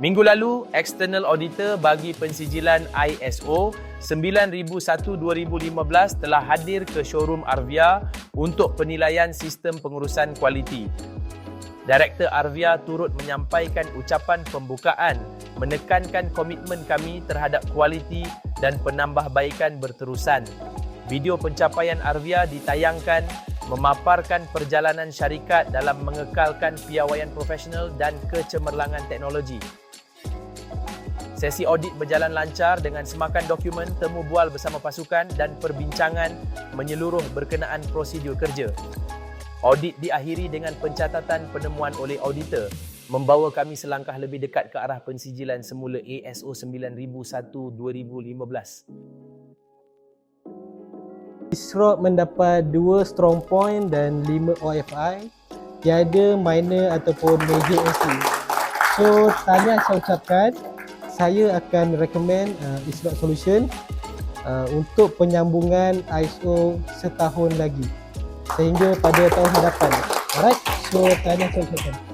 Minggu lalu, external auditor bagi pensijilan ISO 9001-2015 telah hadir ke showroom Arvia untuk penilaian sistem pengurusan kualiti. Direktur Arvia turut menyampaikan ucapan pembukaan menekankan komitmen kami terhadap kualiti dan penambahbaikan berterusan. Video pencapaian Arvia ditayangkan memaparkan perjalanan syarikat dalam mengekalkan piawaian profesional dan kecemerlangan teknologi. Sesi audit berjalan lancar dengan semakan dokumen, temu bual bersama pasukan dan perbincangan menyeluruh berkenaan prosedur kerja. Audit diakhiri dengan pencatatan penemuan oleh auditor membawa kami selangkah lebih dekat ke arah pensijilan semula ASO 9001-2015. Isrok mendapat 2 strong point dan 5 OFI tiada minor ataupun major entry. So, tanya saya ucapkan saya akan recommend uh, Isrok Solution uh, untuk penyambungan ISO setahun lagi sehingga pada tahun hadapan. Alright, so tanya ucapkan.